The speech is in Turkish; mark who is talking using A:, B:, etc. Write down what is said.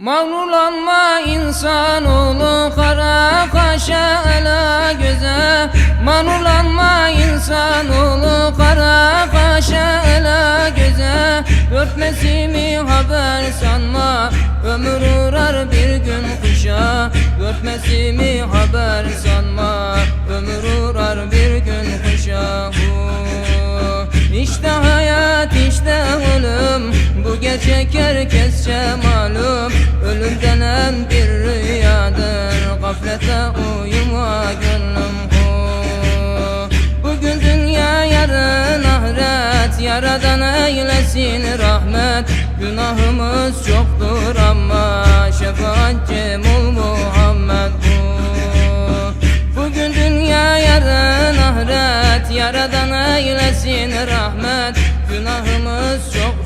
A: Mağrurlanma insanoğlu kara kaşa ela göze. Mağrurlanma insanoğlu kara kaşa ela göze. Örtmesimi haber sanma Ömür uğrar bir gün kışa. Örtmesimi haber sanma Ömür uğrar bir gün kışa. Hu. İşte hayat işte ölüm. Bu gerçek herkesçe malum Bazen bir rüyadır Gaflete uyuma gönlüm hu Bugün dünya yarın ahiret Yaradan eylesin rahmet. Günahımız çoktur ama Şefaatçi mul Muhammed hu Bugün dünya yarın ahiret Yaradan eylesin rahmet. Günahımız çok